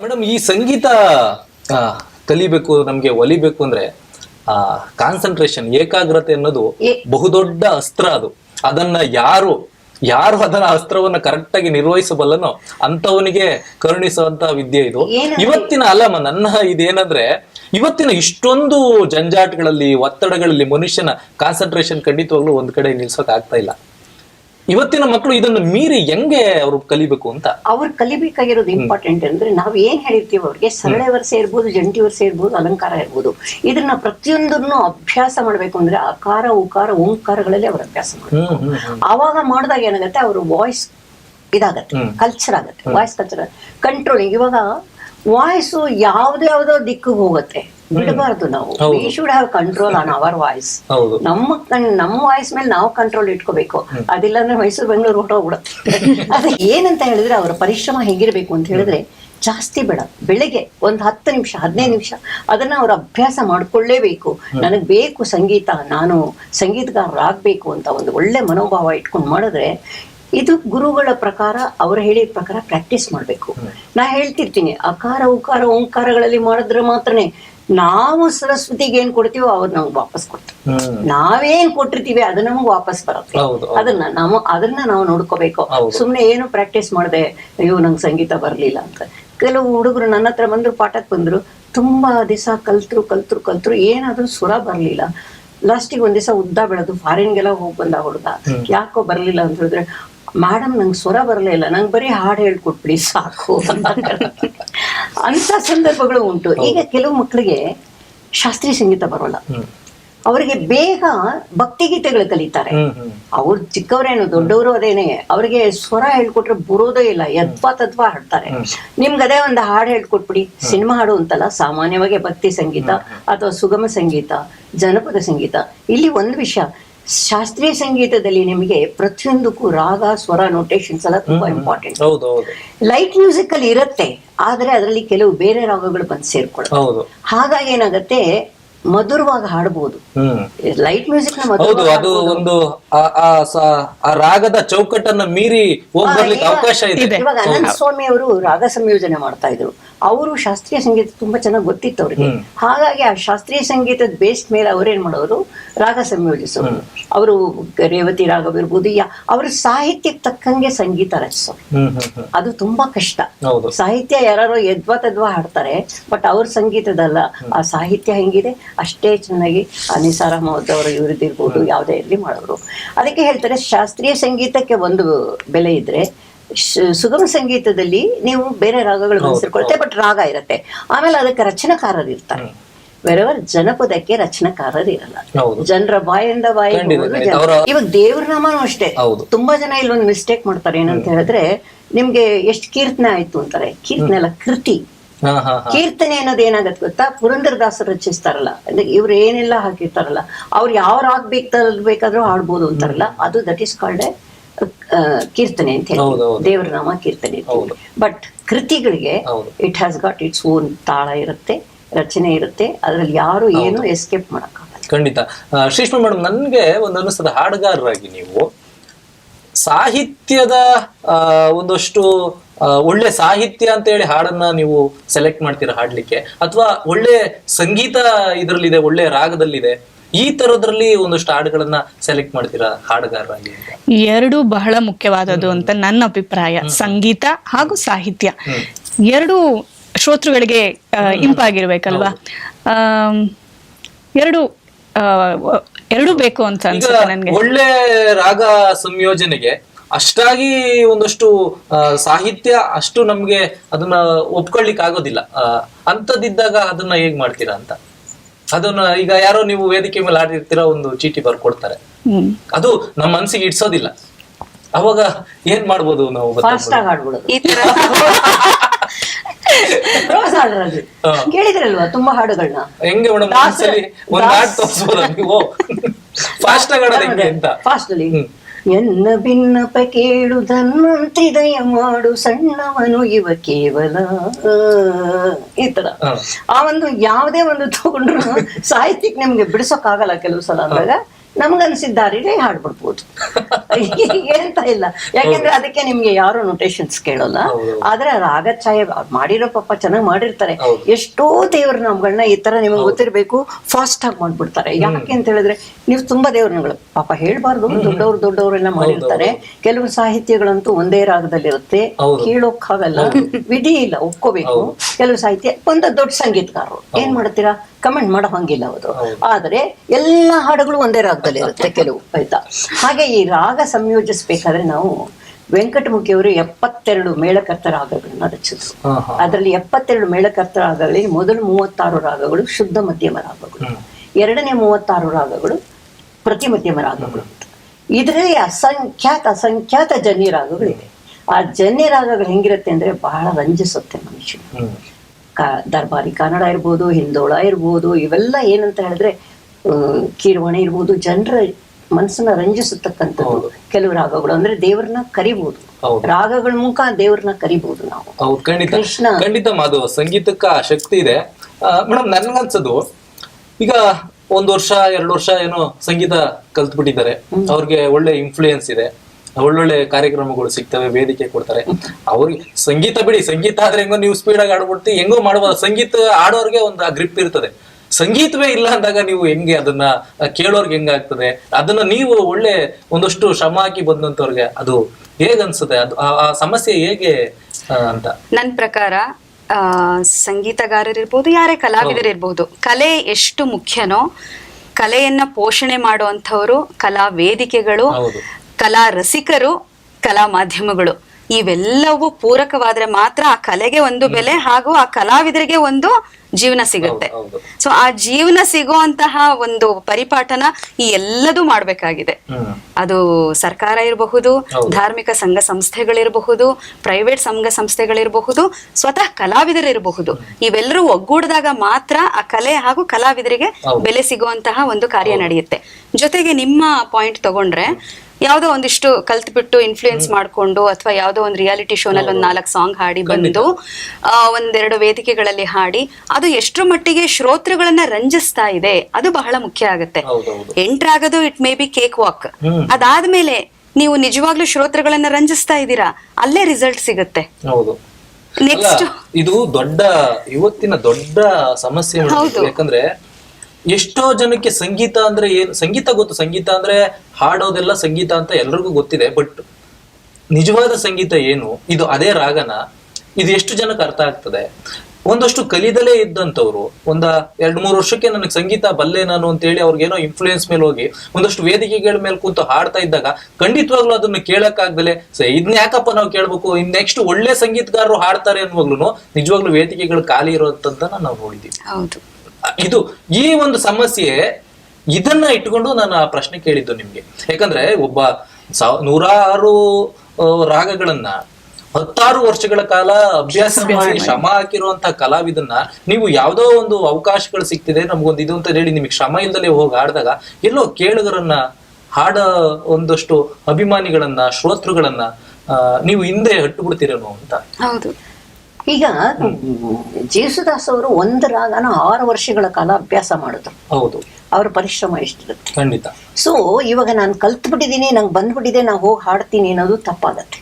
Madam ಈ ಸಂಗೀತ ಕಲಿಬೇಕು ನಮ್ಗೆ ಒಲಿಬೇಕು ಅಂದ್ರೆ ಆ ಕಾನ್ಸಂಟ್ರೇಷನ್ ಏಕಾಗ್ರತೆ ಅನ್ನೋದು ಬಹುದೊಡ್ಡ ಅಸ್ತ್ರ ಅದು. ಅದನ್ನ ಯಾರು ಯಾರು ಅದರ ಅಸ್ತ್ರವನ್ನ ಕರೆಕ್ಟ್ ಆಗಿ ನಿರ್ವಹಿಸಬಲ್ಲನೋ ಅಂತವನಿಗೆ ಕರುಣಿಸುವಂತ ವಿದ್ಯೆ ಇದು. ಇವತ್ತಿನ ಅಲಮ ನನ್ನ ಇದೇನಂದ್ರೆ ಇವತ್ತಿನ ಇಷ್ಟೊಂದು ಜಂಜಾಟಗಳಲ್ಲಿ ಒತ್ತಡಗಳಲ್ಲಿ ಮನುಷ್ಯನ ಕಾನ್ಸಂಟ್ರೇಷನ್ ಖಂಡಿತವಾಗ್ಲೂ ಒಂದ್ ಕಡೆ ನಿಲ್ಸೋಕ್ ಆಗ್ತಾ ಇಲ್ಲ. ಇವತ್ತಿನ ಮಕ್ಕಳು ಇದನ್ನು ಮೀರಿ ಹೆಂಗೆ ಅವರು ಕಲಿಬೇಕು ಅಂತ? ಅವ್ರು ಕಲಿಬೇಕಾಗಿರೋದು ಇಂಪಾರ್ಟೆಂಟ್ ಅಂದ್ರೆ ನಾವ್ ಏನ್ ಹೇಳಿರ್ತೀವಿ ಅವ್ರಿಗೆ? ಸರಳ ವರ್ಷ ಇರ್ಬೋದು ಜಂಟಿ ವರ್ಷ ಇರ್ಬೋದು ಅಲಂಕಾರ ಇರ್ಬೋದು. ಇದನ್ನ ಪ್ರತಿಯೊಂದನ್ನು ಅಭ್ಯಾಸ ಮಾಡ್ಬೇಕು ಅಂದ್ರೆ ಅಕಾರ ಉಕಾರ ಓಂಕಾರಗಳಲ್ಲಿ ಅವ್ರ ಅಭ್ಯಾಸ ಮಾಡ್ಬೇಕು. ಅವಾಗ ಆವಾಗ ಮಾಡಿದಾಗ ಏನಾಗುತ್ತೆ? ಅವ್ರ ವಾಯ್ಸ್ ಇದಾಗತ್ತೆ ಕಲ್ಚರ್ ಆಗತ್ತೆ ವಾಯ್ಸ್ ಕಲ್ಚರ್ ಕಂಟ್ರೋಲಿಂಗ್ ಇವಾಗ ವಾಯ್ಸ್ ಯಾವ್ದು ಯಾವ್ದೋ ದಿಕ್ಕಿಗೆ ಹೋಗುತ್ತೆ. ಬಿಡಬಾರ್ದು ನಾವು. We should have control on our voice ನಮ್ಮ ನಮ್ಮ ವಾಯ್ಸ್ ಮೇಲೆ ನಾವು ಕಂಟ್ರೋಲ್ ಇಟ್ಕೋಬೇಕು. ಅದಿಲ್ಲಾಂದ್ರೆ ಮೈಸೂರು ಬೆಂಗಳೂರು ಹೊರಟೋಗ್ಬಿಡುತ್ತೆ ಅದೇ ಏನಂತ ಹೇಳಿದ್ರೆ ಅವರ ಪರಿಶ್ರಮ ಹೇಗಿರ್ಬೇಕು ಅಂತ ಹೇಳಿದ್ರೆ ಜಾಸ್ತಿ ಬೇಡ. ಬೆಳಿಗ್ಗೆ ಒಂದು ಹತ್ತು ನಿಮಿಷ ಹದಿನೈದು ನಿಮಿಷ ಅದನ್ನ ಅವ್ರು ಅಭ್ಯಾಸ ಮಾಡ್ಕೊಳ್ಳೇಬೇಕು. ನನಗೆ ಬೇಕು ಸಂಗೀತ ನಾನು ಸಂಗೀತಗಾರರಾಗಬೇಕು ಅಂತ ಒಂದು ಒಳ್ಳೆ ಮನೋಭಾವ ಇಟ್ಕೊಂಡು ಮಾಡಿದ್ರೆ ಇದು ಗುರುಗಳ ಪ್ರಕಾರ ಅವ್ರು ಹೇಳಿದ ಪ್ರಕಾರ ಪ್ರಾಕ್ಟೀಸ್ ಮಾಡಬೇಕು. ನಾ ಹೇಳ್ತಿರ್ತೀನಿ ಅಕಾರ ಉಕಾರ ಓಂಕಾರಗಳಲ್ಲಿ ಮಾಡಿದ್ರೆ ಮಾತ್ರನೇ ನಾವು ಸರಸ್ವತಿಗೆ ಏನ್ ಕೊಡ್ತೀವೋ ಅವ್ರು ನಮ್ಗೆ ವಾಪಸ್ ಕೊಡ್ತೀವಿ ನಾವೇನ್ ಕೊಟ್ಟಿರ್ತೀವಿ ಅದು ನಮ್ಗೆ ವಾಪಸ್ ಬರುತ್ತೆ. ಅದನ್ನ ನಾವು ಅದನ್ನ ನಾವು ನೋಡ್ಕೋಬೇಕು. ಸುಮ್ನೆ ಏನು ಪ್ರಾಕ್ಟೀಸ್ ಮಾಡದೆ ಅಯ್ಯೋ ನಂಗೆ ಸಂಗೀತ ಬರ್ಲಿಲ್ಲ ಅಂತ. ಕೆಲವು ಹುಡುಗರು ನನ್ನ ಹತ್ರ ಬಂದ್ರು ಪಾಠಕ್ ಬಂದ್ರು ತುಂಬಾ ದಿವಸ ಕಲ್ತ್ರು ಕಲ್ತ್ರು ಕಲ್ತ್ರು ಏನಾದ್ರೂ ಸುರ ಬರ್ಲಿಲ್ಲ. ಲಾಸ್ಟಿಗೆ ಒಂದ್ ದಿವಸ ಉದ್ದ ಬೆಳೆದು ಫಾರಿನ್ಗೆಲ್ಲ ಹೋಗಿ ಬಂದ ಹುಡುಗ. ಯಾಕೋ ಬರ್ಲಿಲ್ಲ ಅಂತ ಹೇಳಿದ್ರೆ ಮೇಡಮ್ ನಂಗೆ ಸ್ವರ ಬರಲೇ ಇಲ್ಲ. ನಂಗೆ ಬರೀ ಹಾಡು ಹೇಳ್ಕೊಟ್ಬಿಡಿ ಸಾಕು. ಅಂತ ಅಂತ ಸಂದರ್ಭಗಳು ಉಂಟು. ಈಗ ಕೆಲವು ಮಕ್ಕಳಿಗೆ ಶಾಸ್ತ್ರೀಯ ಸಂಗೀತ ಬರೋಲ್ಲ. ಅವರಿಗೆ ಬೇಗ ಭಕ್ತಿಗೀತೆಗಳು ಕಲಿತಾರೆ. ಅವ್ರು ಚಿಕ್ಕವರೇನು ದೊಡ್ಡವರು ಅದೇನೆ. ಅವ್ರಿಗೆ ಸ್ವರ ಹೇಳ್ಕೊಟ್ರೆ ಬರೋದೇ ಇಲ್ಲ. ಯದ್ವಾ ತದ್ವಾ ಹಾಡ್ತಾರೆ. ನಿಮ್ಗೆ ಅದೇ ಒಂದು ಹಾಡು ಹೇಳ್ಕೊಟ್ಬಿಡಿ. ಸಿನಿಮಾ ಹಾಡು ಅಂತಲ್ಲ ಸಾಮಾನ್ಯವಾಗಿ ಭಕ್ತಿ ಸಂಗೀತ ಅಥವಾ ಸುಗಮ ಸಂಗೀತ ಜನಪದ ಸಂಗೀತ. ಇಲ್ಲಿ ಒಂದು ವಿಷಯ. ಶಾಸ್ತ್ರೀಯ ಸಂಗೀತದಲ್ಲಿ ನಿಮಗೆ ಪ್ರತಿಯೊಂದಕ್ಕೂ ರಾಗ ಸ್ವರ ನೋಟೇಶನ್ಸ್ ಎಲ್ಲ ತುಂಬಾ ಇಂಪಾರ್ಟೆಂಟ್ ಲೈಟ್ ಮ್ಯೂಸಿಕ್ ಅಲ್ಲಿ ಇರುತ್ತೆ ಆದ್ರೆ ಅದರಲ್ಲಿ ಕೆಲವು ಬೇರೆ ರಾಗಗಳು ಬಂದು ಸೇರ್ಕೊಳ್ಳೋದು. ಹಾಗಾಗಿ ಏನಾಗುತ್ತೆ ಮಧುರವಾಗಿ ಹಾಡಬಹುದು ಹ್ಮ್. ಲೈಟ್ ಮ್ಯೂಸಿಕ್ನ ಹೌದು ಅದು ಒಂದು ಆ- ಆ ಆ ರಾಗದ ಚೌಕಟ್ಟನ್ನ ಮೀರಿ ಹೋಗ್ಬರ್ಲಿಕ್ಕೆ ಅವಕಾಶ ಇದೆ. ಇವಾಗ ಅನಂತ ಸ್ವಾಮಿ ಅವರು ರಾಗ ಸಂಯೋಜನೆ ಮಾಡ್ತಾ ಇದ್ರು. ಅವರು ಶಾಸ್ತ್ರೀಯ ಸಂಗೀತ ತುಂಬಾ ಚೆನ್ನಾಗಿ ಗೊತ್ತಿತ್ತು ಅವ್ರಿಗೆ. ಹಾಗಾಗಿ ಆ ಶಾಸ್ತ್ರೀಯ ಸಂಗೀತದ ಬೇಸ್ ಮೇಲೆ ಅವ್ರೇನ್ ಮಾಡೋರು? ರಾಗ ಸಂಯೋಜಿಸೋರು. ಅವರು ರೇವತಿ ರಾಗವಿರ್ಬೋದು ಯಾ ಅವ್ರ ಸಾಹಿತ್ಯಕ್ಕೆ ತಕ್ಕಂಗೆ ಸಂಗೀತ ರಚಿಸೋರು. ಅದು ತುಂಬಾ ಕಷ್ಟ. ಹೌದು. ಸಾಹಿತ್ಯ ಯಾರೋ ಯದ್ವಾ ತದ್ವಾ ಹಾಡ್ತಾರೆ ಬಟ್ ಅವ್ರ ಸಂಗೀತದಲ್ಲ ಆ ಸಾಹಿತ್ಯ ಹೆಂಗಿದೆ? ಅಷ್ಟೇ ಚೆನ್ನಾಗಿ ಆ ನಿಸಾರ ಮಹೋದ್ ಅವರು ಇವರಿದಿರ್ಬೋದು ಯಾವುದೇ ಇರಲಿ ಮಾಡೋರು. ಅದಕ್ಕೆ ಹೇಳ್ತಾರೆ ಶಾಸ್ತ್ರೀಯ ಸಂಗೀತಕ್ಕೆ ಒಂದು ಬೆಲೆ ಇದ್ರೆ ಸುಗಮ ಸಂಗೀತದಲ್ಲಿ ನೀವು ಬೇರೆ ರಾಗಗಳು ಬಂದಿರ್ಕೊಳ್ತೆ ಬಟ್ ರಾಗ ಇರುತ್ತೆ. ಆಮೇಲೆ ಅದಕ್ಕೆ ರಚನಾಕಾರರು ಇರ್ತಾರೆ. ವೆರವರ್ ಜನಪದಕ್ಕೆ ರಚನಾಕಾರರು ಇರಲ್ಲ. ಜನರ ಬಾಯಿಂದ ಬಾಯಿ. ಇವಾಗ ದೇವ್ರ ನಾಮನೂ ಅಷ್ಟೇ. ತುಂಬಾ ಜನ ಇಲ್ಲೊಂದು ಮಿಸ್ಟೇಕ್ ಮಾಡ್ತಾರೆ. ಏನಂತ ಹೇಳಿದ್ರೆ ನಿಮ್ಗೆ ಎಷ್ಟು ಕೀರ್ತನೆ ಆಯ್ತು ಅಂತಾರೆ. ಕೀರ್ತನೆ ಅಲ್ಲ ಕೃತಿ. ಕೀರ್ತನೆ ಅನ್ನೋದು ಏನಾಗತ್ತೆ ಗೊತ್ತಾ? ಪುರಂದರದಾಸರು ರಚಿಸ್ತಾರಲ್ಲ. ಅಂದ್ರೆ ಇವ್ರು ಏನೆಲ್ಲ ಹಾಕಿರ್ತಾರಲ್ಲ ಅವ್ರು ಯಾವ ಆಗ್ಬೇಕಾದ್ರೂ ಆಡ್ಬೋದು ಬೇಕಾದ್ರೂ ಹಾಡ್ಬೋದು ಅಂತಾರಲ್ಲ. ಅದು ದಟ್ ಈಸ್ ಕಾಲ್ಡ್ ಕೀರ್ತನೆ ಅಂತ ಹೇಳಿ ದೇವರ ನಾಮ ಕೀರ್ತನೆ. But ಕೃತಿಗಳಿಗೆ it has got its own ತಾಳ ಇರುತ್ತೆ ರಚನೆ ಇರುತ್ತೆ. ಅದ್ರಲ್ಲಿ ಯಾರು ಏನು ಎಸ್ಕೇಪ್ ಮಾಡಕ್ಕಾಗಲ್ಲ. ಖಂಡಿತ. ಶ್ರೀಷ್ಮಾ ಮೇಡಮ್ ನನ್ಗೆ ಒಂದು ಅನಿಸ್ತದ ಹಾಡುಗಾರರಾಗಿ ನೀವು. ಸಾಹಿತ್ಯದ ಒಂದಷ್ಟು ಒಳ್ಳೆ ಸಾಹಿತ್ಯ ಅಂತ ಹೇಳಿ ಹಾಡನ್ನ ನೀವು ಸೆಲೆಕ್ಟ್ ಮಾಡ್ತೀರಾ ಹಾಡ್ಲಿಕ್ಕೆ? ಅಥವಾ ಒಳ್ಳೆ ಸಂಗೀತ ಇದರಲ್ಲಿದೆ ಒಳ್ಳೆ ರಾಗದಲ್ಲಿದೆ ಈ ತರದ್ರಲ್ಲಿ ಒಂದಷ್ಟು ಹಾಡುಗಳನ್ನ ಸೆಲೆಕ್ಟ್ ಮಾಡ್ತೀರಾ ಹಾಡುಗಾರರಾಗಿ ಎರಡು ಬಹಳ ಮುಖ್ಯವಾದದ್ದು ಅಂತ ನನ್ನ ಅಭಿಪ್ರಾಯ. ಸಂಗೀತ ಹಾಗೂ ಸಾಹಿತ್ಯ. ಎರಡು ಶ್ರೋತೃಗಳಿಗೆ ಇಂಪಾಗಿರ್ಬೇಕಲ್ವಾ? ಎರಡು ಎರಡೂ ಬೇಕು ಅಂತ ಅನ್ಸುತ್ತೆ ನನ್ಗೆ. ಒಳ್ಳೆ ರಾಗ ಸಂಯೋಜನೆಗೆ ಅಷ್ಟಾಗಿ ಒಂದಷ್ಟು ಸಾಹಿತ್ಯ ಅಷ್ಟು ನಮ್ಗೆ ಅದನ್ನ ಒಪ್ಕೊಳ್ಳಿಕ್ ಆಗೋದಿಲ್ಲ ಅಂತದಿದ್ದಾಗ ಅದನ್ನ ಹೇಗ್ ಮಾಡ್ತೀರಾ ಅಂತ. ಅದನ್ನ ಈಗ ಯಾರೋ ನೀವು ವೇದಿಕೆ ಮೇಲೆ ಆಡಿರ್ತೀರಾ ಒಂದು ಚೀಟಿ ಬರ್ಕೊಡ್ತಾರೆ. ಅದು ನಮ್ಮ ಮನ್ಸಿಗೆ ಇಡ್ಸೋದಿಲ್ಲ. ಅವಾಗ ಏನ್ ಮಾಡ್ಬೋದು ನಾವು ಫಾಸ್ಟ್ ಆಗಿ ಹಾಡ್ಬಿಡೋದು Prose ಕೇಳಿದ್ರಲ್ವಾ ತುಂಬಾ ಹಾಡುಗಳನ್ನ ಹೆಂಗೆ ಮೇಡಮ್ ದಾಸ- ಒಂದ್ಸಲಿ ಒಂದ್ ಹಾಡ್ ತೋರಿಸ್ಬೋದ ನೀವು? ಫಾಸ್ಟ್ ಆಗಿ ಹೆಂಗೆ ಅಂತ. ಫಾಸ್ಟ್ ಅಲ್ಲಿ ಎನ್ನ ಭಿನ್ನಪ ಕೇಳು ಧನ್ವಂತ್ರಿ ದಯ ಮಾಡು ಸಣ್ಣವನು ಇವ ಕೇವಲ. ಈ ತರ. ಆ ಒಂದು ಯಾವುದೇ ಒಂದು ತಗೊಂಡ್ರು ಸಾಹಿತ್ಯಕ್ಕೆ ನಿಮ್ಗೆ ಬಿಡಿಸೋಕ್ಕಾಗಲ್ಲ ಕೆಲವು ಸಲ ಅಂದಾಗ. ನಮ್ಗನ್ಸಿದ ದಾರಿಲೇ ಹಾಡ್ಬಿಡ್ಬೋದು. ಎಂತ ಇಲ್ಲ. ಯಾಕೆಂದ್ರೆ ಅದಕ್ಕೆ ನಿಮ್ಗೆ ಯಾರು ನೊಟೇಶನ್ಸ್ ಕೇಳೋಲ್ಲ. ಆದ್ರೆ ಆದ್ರೆ ಛಾಯೆ ಮಾಡಿರೋ ಪಾಪ ಚೆನ್ನಾಗಿ ಮಾಡಿರ್ತಾರೆ. ಎಷ್ಟೋ ದೇವ್ರ ನಾಮಗಳನ್ನ ಈ ತರ ನಿಮಗೆ ಗೊತ್ತಿರ್ಬೇಕು ಫಾಸ್ಟ್ ಆಗಿ ಮಾಡ್ಬಿಡ್ತಾರೆ. ಯಾಕೆ ಅಂತ ಹೇಳಿದ್ರೆ ನೀವು ತುಂಬಾ ದೇವ್ರಗಳು ಪಾಪ ಹೇಳ್ಬಾರ್ದು ದೊಡ್ಡವ್ರು ದೊಡ್ಡವರೆಲ್ಲ ಮಾಡಿರ್ತಾರೆ. ಕೆಲವು ಸಾಹಿತ್ಯಗಳಂತೂ ಒಂದೇ ರಾಗದಲ್ಲಿರುತ್ತೆ. ಕೇಳೋಕ್ ಆಗಲ್ಲ ವಿಧಿ ಇಲ್ಲ ಒಪ್ಕೋಬೇಕು. ಕೆಲವು ಸಾಹಿತ್ಯ ಒಂದು ದೊಡ್ಡ ಸಂಗೀತಗಾರರು. ಏನ್ ಮಾಡ್ತೀರಾ? ಕಮೆಂಟ್ ಮಾಡೋ ಹಂಗಿಲ್ಲ ಅವರು ಆದ್ರೆ ಎಲ್ಲಾ ಹಾಡುಗಳು ಒಂದೇ ರಾಗದಲ್ಲಿ ಇರುತ್ತೆ. ಕೆಲವು ಆಯ್ತಾ? ಹಾಗೆ ಈ ರಾಗ ಸಂಯೋಜಿಸ್ಬೇಕಾದ್ರೆ ನಾವು ವೆಂಕಟಮುಖಿಯವರು ಎಪ್ಪತ್ತೆರಡು ಮೇಳಕರ್ತ ರಾಗಗಳನ್ನ ರಚಿಸಿದ್ರು. ಹಾ ಅದರಲ್ಲಿ ಎಪ್ಪತ್ತೆರಡು ಮೇಳಕರ್ತ ರಾಗಗಳಲ್ಲಿ ಮೊದಲು ಮೂವತ್ತಾರು ರಾಗಗಳು ಶುದ್ಧ ಮಧ್ಯಮ ರಾಗಗಳು. ಎರಡನೇ ಮೂವತ್ತಾರು ರಾಗಗಳು ಪ್ರತಿ ಮಧ್ಯಮ ರಾಗಗಳು. ಇದರಲ್ಲಿ ಅಸಂಖ್ಯಾತ ಅಸಂಖ್ಯಾತ ಜನ್ಯ ರಾಗಗಳಿವೆ. ಆ ಜನ್ಯ ರಾಗಗಳು ಹೆಂಗಿರುತ್ತೆ ಅಂದ್ರೆ ಬಹಳ ರಂಜಿಸುತ್ತೆ ಮನುಷ್ಯ ದರ್ಬಾರಿ ಕನ್ನಡ ಇರ್ಬೋದು ಹಿಂದೋಳ ಇರ್ಬೋದು ಇವೆಲ್ಲ ಏನಂತ ಹೇಳಿದ್ರೆ ಕೀರ್ವಾಣಿ ಇರ್ಬೋದು ಜನರ ಮನಸ್ಸನ್ನ ರಂಜಿಸತಕ್ಕಂಥದ್ದು ಕೆಲವು ರಾಗಗಳು. ಅಂದ್ರೆ ದೇವ್ರನ್ನ ಕರಿಬಹುದು ಹೌದು. ರಾಗಗಳ ಮುಖ ದೇವ್ರನ್ನ ಕರಿಬಹುದು ನಾವು. ಖಂಡಿತ. ಕೃಷ್ಣ. ಖಂಡಿತ ಮಾಧವ ಸಂಗೀತಕ್ಕ ಶಕ್ತಿ ಇದೆ. ಮೇಡಮ್ ನನ್ಗನ್ಸದು ಈಗ ಒಂದ್ ವರ್ಷ ಎರಡು ವರ್ಷ ಏನೋ ಸಂಗೀತ ಕಲ್ತ್ಬಿಟ್ಟಿದ್ದಾರೆ. ಅವ್ರಿಗೆ ಒಳ್ಳೆ ಇನ್ಫ್ಲೂಯೆನ್ಸ್ ಇದೆ. ಒಳ್ಳೊಳ್ಳೆ ಕಾರ್ಯಕ್ರಮಗಳು ಸಿಗ್ತವೆ ವೇದಿಕೆ ಕೊಡ್ತಾರೆ. ಅವ್ರಿಗೆ ಸಂಗೀತ ಬಿಡಿ ಸಂಗೀತ ಆದ್ರೆ ಹೆಂಗೋ ನೀವು ಸ್ಪೀಡ್ ಆಗಿ ಆಡ್ಬಿಡ್ತಿ ಹೆಂಗೋ ಮಾಡ್ಬೋದು ಸಂಗೀತ ಆಡೋರ್ಗೆ ಒಂದು ಗ್ರಿಪ್ ಇರ್ತದೆ. ಸಂಗೀತವೇ ಇಲ್ಲ ಅಂದಾಗ ನೀವು ಹೆಂಗೆ ಅದನ್ನ ಕೇಳೋರ್ಗೆ ಹೆಂಗಾಗ್ತದೆ ಅದನ್ನ ನೀವು ಒಳ್ಳೆ ಒಂದಷ್ಟು ಶ್ರಮ ಹಾಕಿ ಬಂದಂತವ್ರಿಗೆ ಅದು ಹೇಗ್ ಅನ್ಸುತ್ತೆ? ಅದು ಆ- ಸಮಸ್ಯೆ ಹೇಗೆ ಅಂತ? ನನ್ನ ಪ್ರಕಾರ ಸಂಗೀತಗಾರರಿರ್ಬೋದು ಯಾರೇ ಕಲಾವಿದರಿರ್ಬೋದು ಕಲೆ ಎಷ್ಟು ಮುಖ್ಯನೋ ಕಲೆಯನ್ನ ಪೋಷಣೆ ಮಾಡುವಂಥವರು ಕಲಾ ವೇದಿಕೆಗಳು ಕಲಾ ರಸಿಕರು ಕಲಾ ಮಾಧ್ಯಮಗಳು. ಇವೆಲ್ಲವೂ ಪೂರಕವಾದ್ರೆ ಮಾತ್ರ ಆ ಕಲೆಗೆ ಒಂದು ಬೆಲೆ ಹಾಗೂ ಆ ಕಲಾವಿದರಿಗೆ ಒಂದು ಜೀವನ ಸಿಗುತ್ತೆ. ಸೊ ಆ ಜೀವನ ಸಿಗುವಂತಹ ಒಂದು ಪರಿಪಾಠನ ಈ ಎಲ್ಲದೂ ಮಾಡ್ಬೇಕಾಗಿದೆ. ಅದು ಸರ್ಕಾರ ಇರಬಹುದು ಧಾರ್ಮಿಕ ಸಂಘ ಸಂಸ್ಥೆಗಳಿರಬಹುದು ಪ್ರೈವೇಟ್ ಸಂಘ ಸಂಸ್ಥೆಗಳಿರಬಹುದು ಸ್ವತಃ ಕಲಾವಿದರಿರಬಹುದು. ಇವೆಲ್ಲರೂ ಒಗ್ಗೂಡಿದಾಗ ಮಾತ್ರ ಆ ಕಲೆ ಹಾಗೂ ಕಲಾವಿದರಿಗೆ ಬೆಲೆ ಸಿಗುವಂತಹ ಒಂದು ಕಾರ್ಯ ನಡೆಯುತ್ತೆ. ಜೊತೆಗೆ ನಿಮ್ಮ ಪಾಯಿಂಟ್ ತಗೊಂಡ್ರೆ ಯಾವ್ದೋ ಒಂದಿಷ್ಟು ಕಲ್ತ್ಬಿಟ್ಟು ಇನ್ಫ್ಲೂಯೆನ್ಸ್ ಮಾಡ್ಕೊಂಡು ಅಥವಾ ಯಾವುದೋ ಒಂದು ರಿಯಾಲಿಟಿ ಶೋನಲ್ಲಿ ಒಂದ್ ನಾಲ್ಕು ಸಾಂಗ್ ಹಾಡಿ ಬಂದು ಒಂದೆರಡು ವೇದಿಕೆಗಳಲ್ಲಿ ಹಾಡಿ ಅದು ಎಷ್ಟರ ಮಟ್ಟಿಗೆ ಶ್ರೋತೃಗಳನ್ನ ರಂಜಿಸ್ತಾ ಇದೆ ಅದು ಬಹಳ ಮುಖ್ಯ ಆಗುತ್ತೆ. ಎಂಟರ್ ಆಗೋದು it may be cake walk. ಅದಾದ್ಮೇಲೆ ನೀವು ನಿಜವಾಗ್ಲೂ ಶ್ರೋತೃಗಳನ್ನ ರಂಜಿಸ್ತಾ ಇದ್ದೀರಾ? ಅಲ್ಲೇ ರಿಸಲ್ಟ್ ಸಿಗುತ್ತೆ. ನೆಕ್ಸ್ಟ್ ಇದು ದೊಡ್ಡ ಇವತ್ತಿನ ದೊಡ್ಡ ಸಮಸ್ಯೆ ಯಾಕಂದ್ರೆ ಎಷ್ಟೋ ಜನಕ್ಕೆ ಸಂಗೀತ ಅಂದ್ರೆ ಏನ್ ಸಂಗೀತ ಗೊತ್ತು. ಸಂಗೀತ ಅಂದ್ರೆ ಹಾಡೋದೆಲ್ಲ ಸಂಗೀತ ಅಂತ ಎಲ್ರಿಗೂ ಗೊತ್ತಿದೆ, ಬಟ್ ನಿಜವಾದ ಸಂಗೀತ ಏನು? ಇದು ಅದೇ ರಾಗನ? ಇದು ಎಷ್ಟು ಜನಕ್ಕೆ ಅರ್ಥ ಆಗ್ತದೆ? ಒಂದಷ್ಟು ಕಲಿದಲೇ ಇದ್ದಂಥವ್ರು, ಒಂದ ಎರಡ್ ಮೂರು ವರ್ಷಕ್ಕೆ ನನಗೆ ಸಂಗೀತ ಬಲ್ಲೆ ನಾನು ಅಂತ ಹೇಳಿ ಅವ್ರಿಗೇನೋ ಇನ್ಫ್ಲೂಯೆನ್ಸ್ ಮೇಲೆ ಹೋಗಿ, ಒಂದಷ್ಟು ವೇದಿಕೆಗಳ ಮೇಲೆ ಕೂತು ಹಾಡ್ತಾ ಇದ್ದಾಗ ಖಂಡಿತವಾಗ್ಲೂ ಅದನ್ನ ಕೇಳಕ್ಕಾಗ್ದಲೆ ಇದನ್ನ ಯಾಕಪ್ಪ ನಾವು ಕೇಳ್ಬೇಕು? ಇನ್ ನೆಕ್ಸ್ಟ್ ಒಳ್ಳೆ ಸಂಗೀತಗಾರರು ಹಾಡ್ತಾರೆ ಅನ್ನುವಾಗ್ಲೂ ನಿಜವಾಗ್ಲೂ ವೇದಿಕೆಗಳು ಖಾಲಿ ಇರೋದಂತ ನಾವು ನೋಡಿದೀವಿ. ಹೌದು. ಇದು ಈ ಒಂದು ಸಮಸ್ಯೆ ಇದನ್ನ ಇಟ್ಕೊಂಡು ನಾನು ಆ ಪ್ರಶ್ನೆ ಕೇಳಿದ್ದು ನಿಮ್ಗೆ. ಯಾಕಂದ್ರೆ ಒಬ್ಬ ಸಾವ್- ನೂರಾರು ರಾಗಗಳನ್ನ ಹತ್ತಾರು ವರ್ಷಗಳ ಕಾಲ ಅಭ್ಯಾಸ ಮಾಡಿ ಶ್ರಮ ಹಾಕಿರುವಂತಹ ಕಲಾವಿದನ್ನ ನೀವು ಯಾವ್ದೋ ಒಂದು ಅವಕಾಶಗಳು ಸಿಗ್ತಿದೆ ನಮ್ಗೊಂದು ಇದು ಅಂತ ಹೇಳಿ ನಿಮಗೆ ಶ್ರಮ ಇಲ್ದಲೇ ಹೋಗಿ ಹಾಡಿದಾಗ ಎಲ್ಲೋ ಕೇಳುಗರನ್ನ ಹಾಡ ಒಂದಷ್ಟು ಅಭಿಮಾನಿಗಳನ್ನ ಶ್ರೋತೃಗಳನ್ನ ನೀವು ಹಿಂದೆ ಹಟ್ಟು ಬಿಡ್ತೀರೇನೋ ಅಂತ. ಹೌದು. ಈಗ ಜೇಸುದಾಸ್ ಅವರು ಒಂದು ರಾಗನ ಆರು ವರ್ಷಗಳ ಕಾಲ ಅಭ್ಯಾಸ ಮಾಡಿದ್ರು. ಹೌದು. ಅವ್ರ ಪರಿಶ್ರಮ ಎಷ್ಟಿರುತ್ತೆ? ಖಂಡಿತ. ಸೊ ಇವಾಗ ನಾನು ಕಲ್ತ್ಬಿಟ್ಟಿದ್ದೀನಿ ನಂಗೆ ಬಂದ್ಬಿಟ್ಟಿದೆ ನಾವು ಹೋಗಿ ಹಾಡ್ತೀನಿ ಅನ್ನೋದು ತಪ್ಪಾಗತ್ತೆ.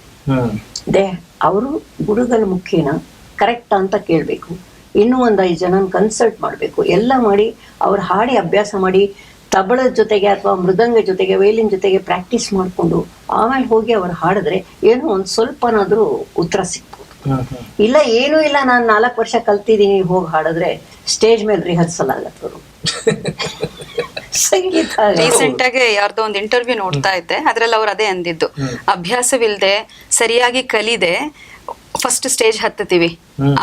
ದೇ ಅವರು ಗುರುಗಳ ಮುಖೇನ ಕರೆಕ್ಟ್ ಅಂತ ಕೇಳಬೇಕು. ಇನ್ನೂ ಒಂದು ಐದು ಜನ ಕನ್ಸಲ್ಟ್ ಮಾಡಬೇಕು. ಎಲ್ಲ ಮಾಡಿ ಅವ್ರು ಹಾಡಿ ಅಭ್ಯಾಸ ಮಾಡಿ ತಬಳದ ಜೊತೆಗೆ ಅಥವಾ ಮೃದಂಗ ಜೊತೆಗೆ ವೈಲಿನ್ ಜೊತೆಗೆ ಪ್ರಾಕ್ಟೀಸ್ ಮಾಡಿಕೊಂಡು ಆಮೇಲೆ ಹೋಗಿ ಅವ್ರು ಹಾಡಿದ್ರೆ ಏನೋ ಒಂದು ಸ್ವಲ್ಪನಾದರೂ ಉತ್ತರ ಹ್ಮ್ ಇಲ್ಲ ಏನೂ ಇಲ್ಲ ನಾನು ನಾಲ್ಕು ವರ್ಷ ಕಲ್ತಿದ್ದೀನಿ ಹೋಗಿ ಹಾಡಿದ್ರೆ ಸ್ಟೇಜ್ ಮೇಲೆ ರಿಹರ್ಸಲ್ ಆಗತ್ತವರು ಸಂಗೀತ ರೀಸೆಂಟ್ ಆಗಿ ಯಾರ್ದೋ ಒಂದು ಇಂಟರ್ವ್ಯೂ ನೋಡ್ತಾ ಇದ್ದೆ ಅದ್ರಲ್ಲಿ ಅವ್ರು ಅದೇ ಅಂದಿದ್ದು. ಅಭ್ಯಾಸವಿಲ್ಲದೆ ಸರಿಯಾಗಿ ಕಲಿದೆ ಫಸ್ಟ್ ಸ್ಟೇಜ್ ಹತ್ತತೀವಿ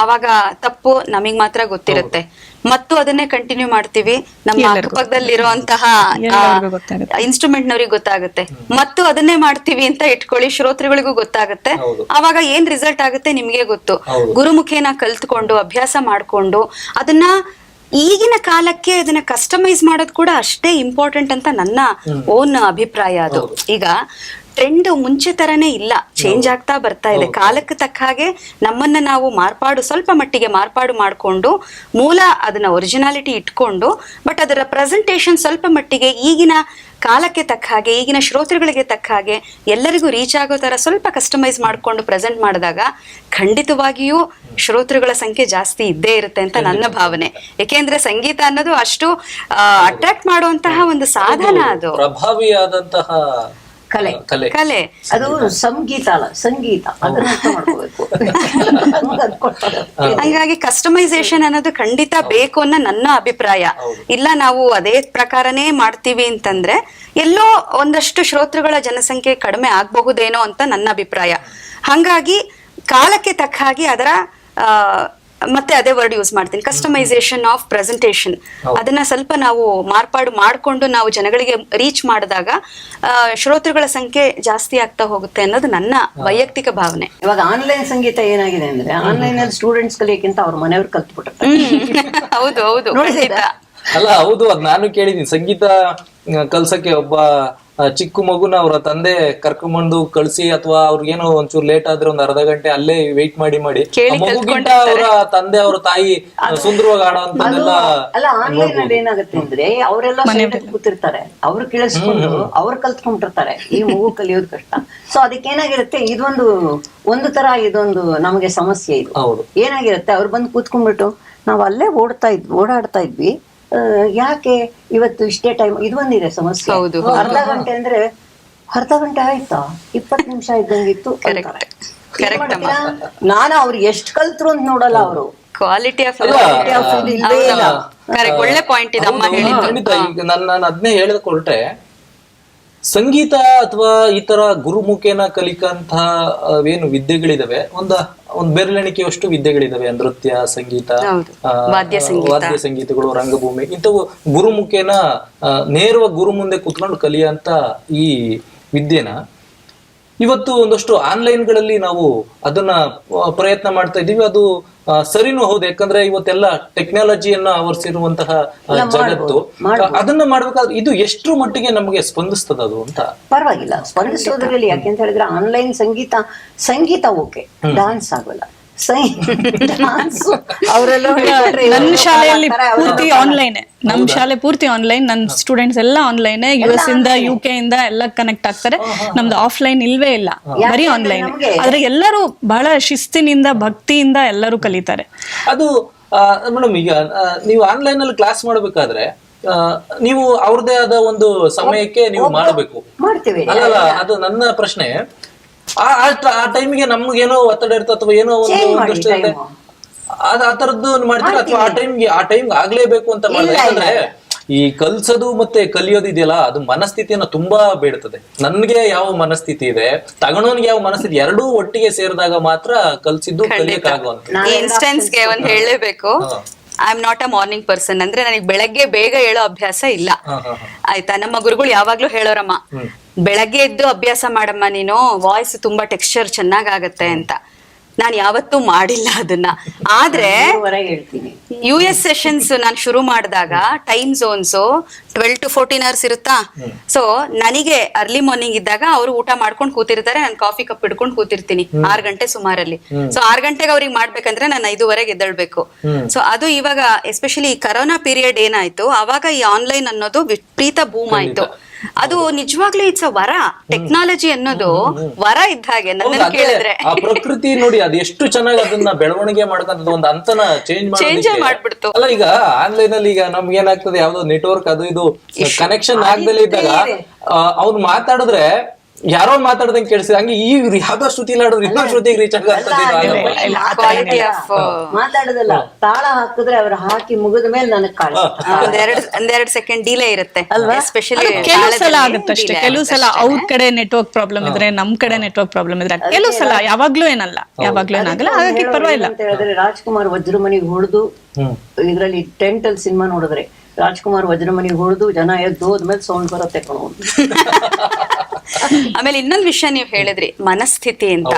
ಅವಾಗ ತಪ್ಪು ನಮಗ್ ಮಾತ್ರ ಗೊತ್ತಿರುತ್ತೆ. ಮತ್ತು ಅದನ್ನೇ ಕಂಟಿನ್ಯೂ ಮಾಡ್ತೀವಿ. ನಮ್ಮ ಅಕ್ಕಪಕ್ಕದಲ್ಲಿರುವಂತಹ. ಇನ್ಸ್ಟ್ರೂಮೆಂಟ್ ನವ್ರಿಗೆ ಗೊತ್ತಾಗುತ್ತೆ. ಮತ್ತು ಅದನ್ನೇ ಮಾಡ್ತೀವಿ ಅಂತ ಇಟ್ಕೊಳ್ಳಿ ಶ್ರೋತೃಗಳಿಗೂ ಗೊತ್ತಾಗುತ್ತೆ. ಅವಾಗ ಏನ್ ರಿಸಲ್ಟ್ ಆಗುತ್ತೆ ನಿಮ್ಗೆ ಗೊತ್ತು. ಗುರುಮುಖೇನ ಕಲ್ತ್ಕೊಂಡು ಅಭ್ಯಾಸ ಮಾಡ್ಕೊಂಡು ಅದನ್ನ ಈಗಿನ ಕಾಲಕ್ಕೆ ಅದನ್ನ ಕಸ್ಟಮೈಸ್ ಮಾಡೋದು ಕೂಡ ಅಷ್ಟೇ ಇಂಪಾರ್ಟೆಂಟ್ ಅಂತ ನನ್ನ ಓನ್ ಅಭಿಪ್ರಾಯ ಅದು. ಈಗ ಟ್ರೆಂಡ್ ಮುಂಚೆ ತರನೇ ಇಲ್ಲ. ಚೇಂಜ್ ಆಗ್ತಾ ಬರ್ತಾ ಇದೆ. ಕಾಲಕ್ಕೆ ತಕ್ಕ ಹಾಗೆ ನಮ್ಮನ್ನ ನಾವು ಮಾರ್ಪಾಡು ಸ್ವಲ್ಪ ಮಟ್ಟಿಗೆ ಮಾರ್ಪಾಡು ಮಾಡಿಕೊಂಡು ಮೂಲ ಅದನ್ನ ಒರಿಜಿನಾಲಿಟಿ ಇಟ್ಕೊಂಡು ಬಟ್ ಅದರ ಪ್ರೆಸೆಂಟೇಷನ್ ಸ್ವಲ್ಪ ಮಟ್ಟಿಗೆ ಈಗಿನ ಕಾಲಕ್ಕೆ ತಕ್ಕ ಹಾಗೆ ಈಗಿನ ಶ್ರೋತೃಗಳಿಗೆ ತಕ್ಕ ಹಾಗೆ ಎಲ್ಲರಿಗೂ ರೀಚ್ ಆಗೋ ತರ ಸ್ವಲ್ಪ ಕಸ್ಟಮೈಸ್ ಮಾಡಿಕೊಂಡು ಪ್ರೆಸೆಂಟ್ ಮಾಡಿದಾಗ ಖಂಡಿತವಾಗಿಯೂ ಶ್ರೋತೃಗಳ ಸಂಖ್ಯೆ ಜಾಸ್ತಿ ಇದ್ದೇ ಇರುತ್ತೆ ಅಂತ ನನ್ನ ಭಾವನೆ. ಏಕೆಂದ್ರೆ ಸಂಗೀತ ಅನ್ನೋದು ಅಷ್ಟು ಅಟ್ರಾಕ್ಟ್ ಮಾಡುವಂತಹ ಒಂದು ಸಾಧನ ಅದು. ಪ್ರಭಾವಿಯಾದಂತಹ ಕಲೆ. ಕಲೆ. ಕಲೆ. ಅದು ಸಂಗೀತ. ಅಲ್ಲ ಸಂಗೀತ. ಹಂಗಾಗಿ ಕಸ್ಟಮೈಸೇಷನ್ ಅನ್ನೋದು ಖಂಡಿತ ಬೇಕು ಅನ್ನೋ ನನ್ನ ಅಭಿಪ್ರಾಯ. ಇಲ್ಲ ನಾವು ಅದೇ ಪ್ರಕಾರನೇ ಮಾಡ್ತೀವಿ ಅಂತಂದ್ರೆ ಎಲ್ಲೋ ಒಂದಷ್ಟು ಶ್ರೋತೃಗಳ ಜನಸಂಖ್ಯೆ ಕಡಿಮೆ ಆಗಬಹುದೇನೋ ಅಂತ ನನ್ನ ಅಭಿಪ್ರಾಯ. ಹಂಗಾಗಿ ಕಾಲಕ್ಕೆ ತಕ್ಕ ಹಾಗೆ ಅದರ ಆ, ಮತ್ತೆ ಅದೇ ವರ್ಡ್ ಯೂಸ್ ಮಾಡ್ತೀನಿ. ಕಸ್ಟಮೈಸೇಷನ್ ಆಫ್ ಪ್ರೆಸೆಂಟೇಷನ್ ಅದನ್ನ ಸ್ವಲ್ಪ ನಾವು ಮಾರ್ಪಾಡು ಮಾಡಿಕೊಂಡು ನಾವು ಜನಗಳಿಗೆ ರೀಚ್ ಮಾಡಿದಾಗ ಆ, ಶ್ರೋತೃಗಳ ಸಂಖ್ಯೆ ಜಾಸ್ತಿ ಆಗ್ತಾ ಹೋಗುತ್ತೆ ಅನ್ನೋದು ನನ್ನ ವೈಯಕ್ತಿಕ ಭಾವನೆ. ಇವಾಗ ಆನ್ಲೈನ್ ಸಂಗೀತ ಏನಾಗಿದೆ ಅಂದ್ರೆ ಆನ್ಲೈನ್ ಅಲ್ಲಿ ಸ್ಟೂಡೆಂಟ್ಸ್ ಕಲಿಯಕ್ಕಿಂತ ಅವ್ರ ಮನೆಯವ್ರು ಕಲ್ತ್ಬಿಟ್ಟು ಹೌದು ಹೌದು. ಅಲ್ಲ ಹೌದು ಅದ್ ನಾನು ಕೇಳಿದೀನಿ ಸಂಗೀತ ಕಲ್ಸಕ್ಕೆ ಒಬ್ಬ ಚಿಕ್ಕ ಮಗುನ ಅವರ ತಂದೆ ಕರ್ಕೊಂಡ್ಬಂದು ಕಳ್ಸಿ ಅಥವಾ ಅವ್ರಿಗೇನೋ ಒಂಚೂರು ಲೇಟ್ ಆದ್ರೆ ಒಂದ್ ಅರ್ಧ ಗಂಟೆ ಅಲ್ಲೇ ವೇಟ್ ಮಾಡಿ ಮಾಡಿ. ಮಗುಗಿಂತ ಅವರ ತಂದೆ ಅವ್ರ ತಾಯಿ ಸುಂದರವಾಗಿ ಆಡೋಂಥದ್ದೆಲ್ಲ ಅಲ್ಲ ಆನ್ಲೈನ್ ಅಲ್ಲಿ ಏನಾಗುತ್ತೆ ಅಂದ್ರೆ ಅವರೆಲ್ಲ ಕೂತಿರ್ತಾರೆ. ಅವ್ರು ಕೇಳಿಸ್ಕೊಂಡು ಅವ್ರು ಕಲ್ತ್ಕೊಂಡಿರ್ತಾರೆ ಈ ಮಗು ಕಲಿಯೋದು ಕಷ್ಟ. ಸೊ ಅದಕ್ಕೆ ಏನಾಗಿರುತ್ತೆ ಇದೊಂದು ಒಂದು ತರ ಇದೊಂದು ನಮಗೆ ಸಮಸ್ಯೆ ಇದು. ಹೌದು. ಏನಾಗಿರುತ್ತೆ? ಅವ್ರು ಬಂದು ಕೂತ್ಕೊಂಡ್ಬಿಟ್ಟು ನಾವು ಅಲ್ಲೇ ಓಡ್ತಾ ಇದ್ವಿ ಓಡಾಡ್ತಾ ಇದ್ವಿ. ಯಾಕೆ ಇವತ್ತು ಇಷ್ಟೇ ಟೈಮ್ ಇದು ಒಂದಿದೆ ಸಮಸ್ಯೆ. ಅರ್ಧ ಗಂಟೆ ಅಂದ್ರೆ ಅರ್ಧ ಗಂಟೆ ಆಯ್ತಾ? ಇಪ್ಪತ್ತು ನಿಮಿಷ ಇದ್ದಂಗಿತ್ತು? ನಾನು ಅವ್ರು ಎಷ್ಟು ಕಲ್ತ್ರು ಅಂತ ನೋಡಲ್ಲ ಅವರು. ಕ್ವಾಲಿಟಿ ಆಫ್ ಇಲ್ವೇ ಇಲ್ಲ. ಕರೆಕ್ಟ್ ಒಳ್ಳೆ ಪಾಯಿಂಟ್ ಇದೆ ಅಮ್ಮ ಹೇಳಿದ್ದು. ನಾನು ಅದನ್ನೇ ಹೇಳಿದ ಕೊಟ್ರೆ ಸಂಗೀತ ಅಥವಾ ಈ ತರ ಗುರುಮುಖೇನ ಕಲಿಕಂತಹ ಏನು ವಿದ್ಯೆಗಳಿದಾವೆ ಒಂದ ಒಂದ್ ಬೆರಳೆಣಿಕೆಯಷ್ಟು ವಿದ್ಯೆಗಳಿದಾವೆ ನೃತ್ಯ ಸಂಗೀತ. ವಾದ್ಯ ಸಂಗೀತ. ವಾದ್ಯ ಸಂಗೀತಗಳು ರಂಗಭೂಮಿ ಇಂಥವು ಗುರುಮುಖೇನ ನೇರವಾಗಿ ಗುರು ಮುಂದೆ ಕುತ್ಕೊಂಡು ಕಲಿಯಂತ ಈ ವಿದ್ಯೆನ ಇವತ್ತು ಒಂದಷ್ಟು ಆನ್ಲೈನ್ಗಳಲ್ಲಿ ನಾವು ಅದನ್ನ ಪ್ರಯತ್ನ ಮಾಡ್ತಾ ಇದ್ದೀವಿ. ಅದು ಸರಿನೂ ಹೌದು. ಯಾಕಂದ್ರೆ ಇವತ್ತೆಲ್ಲ ಟೆಕ್ನಾಲಜಿಯನ್ನ ಆವರಿಸಿರುವಂತಹ ಜಗತ್ತು ಅದನ್ನ ಮಾಡ್ಬೇಕಾದ್ರೆ ಇದು ಎಷ್ಟು ಮಟ್ಟಿಗೆ ನಮಗೆ ಸ್ಪಂದಿಸ್ತದ ಅದು ಅಂತ? ಪರವಾಗಿಲ್ಲ. ಸ್ಪಂದಿಸೋದ್ರಲ್ಲಿ ಯಾಕೆಂತ ಹೇಳಿದ್ರೆ ಆನ್ಲೈನ್ ಸಂಗೀತ ಸಂಗೀತ ಓಕೆ. ಡಾನ್ಸ್ ಆಗೋಲ್ಲ. ಅವರೆಲ್ಲ ನನ್ನ ಶಾಲೆಯಲ್ಲಿ ಪೂರ್ತಿ ಆನ್ಲೈನ್ ನಮ್ ಶಾಲೆ ಪೂರ್ತಿ ಆನ್ಲೈನ್ ನನ್ ಸ್ಟೂಡೆಂಟ್ಸ್ ಎಲ್ಲ ಆನ್ಲೈನ್ ಯು ಎಸ್ ಇಂದ ಯು ಕೆ ಇಂದ ಎಲ್ಲ ಕನೆಕ್ಟ್ ಆಗ್ತಾರೆ. ನಮ್ದು ಆಫ್ಲೈನ್ ಇಲ್ವೇ ಇಲ್ಲ. ಬರೀ ಆನ್ಲೈನ್ ಆದ್ರೆ ಎಲ್ಲರೂ ಬಹಳ ಶಿಸ್ತಿನಿಂದ ಭಕ್ತಿಯಿಂದ ಎಲ್ಲರೂ ಕಲಿತಾರೆ. ಅದು ಮೇಡಮ್ ಈಗ ನೀವು ಆನ್ಲೈನ್ ಅಲ್ಲಿ ಕ್ಲಾಸ್ ಮಾಡ್ಬೇಕಾದ್ರೆ ಆ, ನೀವು ಅವ್ರದೇ ಆದ ಒಂದು ಸಮಯಕ್ಕೆ ನೀವು ಮಾಡಬೇಕು. ಮಾಡ್ತೀವಿ. ಅಲ್ಲಲ್ಲ ಅದು ನನ್ನ ಪ್ರಶ್ನೆ. ಆ ಆ- ಟೈಮಿಗೆ ನಮ್ಗೇನೋ ಒತ್ತಡ ಇರುತ್ತೆ ಅಥವಾ ಏನೋ ಒಂದು Change ಮಾಡಿ ಒಂದಷ್ಟು ಇರುತ್ತೆ. time. ಅದ್ ಆ ತರದ್ದು ಮಾಡ್ತೀರಾ? ಅಥವಾ ಆ ಟೈಮ್ಗೆ ಆ ಟೈಮ್ ಆಗ್ಲೇಬೇಕು ಅಂತ ಮಾಡಿದ್ರೆ ಯಾಕಂದ್ರೆ ಈ ಕಲ್ಸೋದು ಮತ್ತೆ ಕಲಿಯೋದು ಇದೆಯಲ್ಲ ಅದು ಮನಸ್ಥಿತಿಯನ್ನ ತುಂಬಾ ಬೇಡ್ತದೆ. ನನ್ಗೆ ಯಾವ ಮನಸ್ಥಿತಿ ಇದೆ ತಗೊಂಡವನ್ಗೆ ಯಾವ ಮನಸ್ಥಿತಿ ಎರಡೂ ಒಟ್ಟಿಗೆ ಸೇರಿದಾಗ ಮಾತ್ರ ಕಲ್ಸಿದ್ದು ಕಲಿಯಕ್ಕಾಗುವಂತ ಈ ಇನ್ಸ್ಟೆನ್ಸ್ಗೆ ಒಂದ್ ಹೇಳಲೇಬೇಕು. I am not a morning person ಅಂದ್ರೆ ನನಗೆ ಬೆಳಗ್ಗೆ ಬೇಗ ಹೇಳೋ ಅಭ್ಯಾಸ ಇಲ್ಲ. ಹಾ, ಹಾ, ಹಾ. ಆಯ್ತಾ? ನಮ್ಮ ಗುರುಗಳು ಯಾವಾಗ್ಲೂ ಹೇಳೋರಮ್ಮ ಬೆಳಗ್ಗೆ ಎದ್ದು ಅಭ್ಯಾಸ ಮಾಡಮ್ಮ ನೀನು ವಾಯ್ಸ್ ತುಂಬಾ ಟೆಕ್ಸ್ಚರ್ ಚೆನ್ನಾಗಾಗತ್ತೆ ಅಂತ. ನಾನು ಯಾವತ್ತೂ ಮಾಡಿಲ್ಲ ಅದನ್ನ. ಆದ್ರೆ ಯು ಎಸ್ ಸೆಷನ್ಸ್ ನಾನು ಶುರು ಮಾಡಿದಾಗ time zones twelve to fourteen hours ಇರುತ್ತಾ? ಸೊ ನನಗೆ ಅರ್ಲಿ ಮಾರ್ನಿಂಗ್ ಇದ್ದಾಗ ಅವರು ಊಟ ಮಾಡ್ಕೊಂಡು ಕೂತಿರ್ತಾರೆ ನಾನು ಕಾಫಿ ಕಪ್ ಹಿಡ್ಕೊಂಡು ಕೂತಿರ್ತೀನಿ ಆರ್ ಗಂಟೆ ಸುಮಾರಲ್ಲಿ. ಸೊ ಆರ್ ಗಂಟೆಗೆ ಅವ್ರಿಗೆ ಮಾಡ್ಬೇಕಂದ್ರೆ ನಾನು ಐದುವರೆಗೆ ಎದ್ದೇಳ್ಬೇಕು. ಸೊ ಅದು ಇವಾಗ ಎಸ್ಪೆಷಲಿ ಕರೋನಾ ಪೀರಿಯಡ್ ಏನಾಯ್ತು ಅವಾಗ ಈ ಆನ್ಲೈನ್ ಅನ್ನೋದು ವಿಪರೀತ ಬೂಮ್ ಆಯ್ತು. ಅದು ನಿಜವಾಗ್ಲೂ ಇಟ್ಸ್ ಅ ವರ. ಟೆಕ್ನಾಲಜಿ ಅನ್ನೋದು ವರ ಇದ್ದ ಹಾಗೆ ಕೇಳಿದ್ರೆ. ಆ ಪ್ರಕೃತಿ ನೋಡಿ ಅದು ಎಷ್ಟು ಚೆನ್ನಾಗಿ ಅದನ್ನ ಬೆಳವಣಿಗೆ ಮಾಡ್ಕೊಂತದ ಒಂದು ಅಂತನ ಚೇಂಜ್ ಚೇಂಜ್ ಮಾಡ್ಬಿಡ್ತು. ಅಲ್ಲ ಈಗ ಆನ್ಲೈನ್ ಅಲ್ಲಿ ಈಗ ನಮ್ಗೆ ಏನಾಗ್ತದೆ ಯಾವ್ದೋ ನೆಟ್ವರ್ಕ್ ಅದು ಇದು ಕನೆಕ್ಷನ್ ಆಗ್ದಲೇ ಇದ್ದಾಗ ಅವ್ನು ಮಾತಾಡಿದ್ರೆ ಯಾರೋ ಮಾತಾಡ್ದಂಗೆ ಕೇಳಿಸಿದ ಹಂಗೆ ಈ ಯಾವ್ದೋ ಶ್ರುತಿ ಆಡಿದ್ರೆ ಇನ್ನೊಂದು ಶ್ರುತಿಗೆ ರೀಚ್ ಆಗಲ್ಲ ಕ್ವಾಲಿಟಿ ಆಫ್ ಮಾತಾಡೋದಲ್ಲ ತಾಳ ಹಾಕಿದ್ರೆ ಅವ್ರು ಹಾಕಿ ಮುಗಿದ ಮೇಲೆ ನನಗ್ ಕಾಣಿಸ್ತಾರೆ ಒಂದೆರಡು ಒಂದೆರಡು ಸೆಕೆಂಡ್ ಡಿಲೇ ಇರುತ್ತೆ. ಎಸ್ಪೆಷಲಿ ಕೆಲವು ಸಲ ಆಗುತ್ತಷ್ಟೇ ಕೆಲವು ಸಲ ಅವ್ರ ಕಡೆ ನೆಟ್ವರ್ಕ್ ಪ್ರಾಬ್ಲಮ್ ಇದ್ರೆ ನಮ್ ಕಡೆ ನೆಟ್ವರ್ಕ್ ಪ್ರಾಬ್ಲಮ್ ಇದ್ರೆ ಕೆಲವು ಸಲ ಯಾವಾಗ್ಲೂ ಏನಲ್ಲ. ಯಾವಾಗ್ಲೂ ಏನಾಗಲ್ಲ ಹಾಗಾಗಿ ಪರವಾಗಿಲ್ಲ. ಅಂತ ಹೇಳಿದ್ರೆ ರಾಜ್ಕುಮಾರ್ ವಜ್ರಮನಿಗೆ ಹೊಡೆದು ಇದ್ರಲ್ಲಿ ಟೆಂಟ್ ಅಲ್ಲಿ ಸಿನಿಮಾ ನೋಡಿದ್ರೆ ರಾಜ್ಕುಮಾರ್ ವಜ್ರಮನಿಗೆ ಹೊಡೆದು ಜನ ಎದ್ದು ಹೋದ್ಮೇಲೆ ಸೌಂಡ್ ಬರುತ್ತೆ ಕಣೋ. ಆಮೇಲೆ ಇನ್ನೊಂದು ವಿಷಯ ನೀವು ಹೇಳಿದ್ರಿ ಮನಸ್ಥಿತಿ ಅಂತ.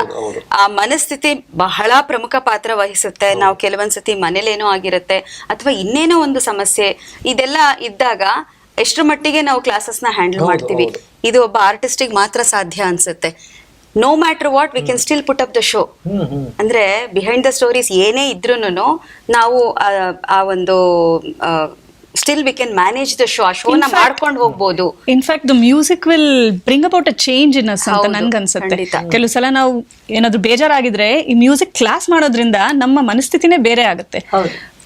ಆ ಮನಸ್ಥಿತಿ ಬಹಳ ಪ್ರಮುಖ ಪಾತ್ರ ವಹಿಸುತ್ತೆ. ನಾವು ಕೆಲವೊಂದ್ಸತಿ ಮನೇಲೇನೋ ಆಗಿರುತ್ತೆ ಅಥವಾ ಇನ್ನೇನೋ ಒಂದು ಸಮಸ್ಯೆ ಇದೆಲ್ಲ ಇದ್ದಾಗ ಎಷ್ಟು ಮಟ್ಟಿಗೆ ನಾವು ಕ್ಲಾಸಸ್ನ ಹ್ಯಾಂಡಲ್ ಮಾಡ್ತೀವಿ. ಇದು ಒಬ್ಬ ಆರ್ಟಿಸ್ಟಿಗೆ ಮಾತ್ರ ಸಾಧ್ಯ ಅನ್ಸುತ್ತೆ. No matter what we can still put up the show ಅಂದ್ರೆ ಬಿಹೈಂಡ್ ದ ಸ್ಟೋರೀಸ್ ಏನೇ ಇದ್ರೂನು ನಾವು ಆ- ಆ ಒಂದು still we can manage the show ಆ ಶೋನ ಮಾಡ್ಕೊಂಡು ಹೋಗ್ಬೋದು. In fact the music will bring about a change in us ಅಂತ ನನ್ಗನ್ಸುತ್ತೆ. ಕೆಲವು ಸಲ ನಾವು ಏನಾದ್ರು ಬೇಜಾರಾಗಿದ್ರೆ ಈ ಮ್ಯೂಸಿಕ್ ಕ್ಲಾಸ್ ಮಾಡೋದ್ರಿಂದ ನಮ್ಮ ಮನಸ್ಥಿತಿನೇ ಬೇರೆ ಆಗುತ್ತೆ.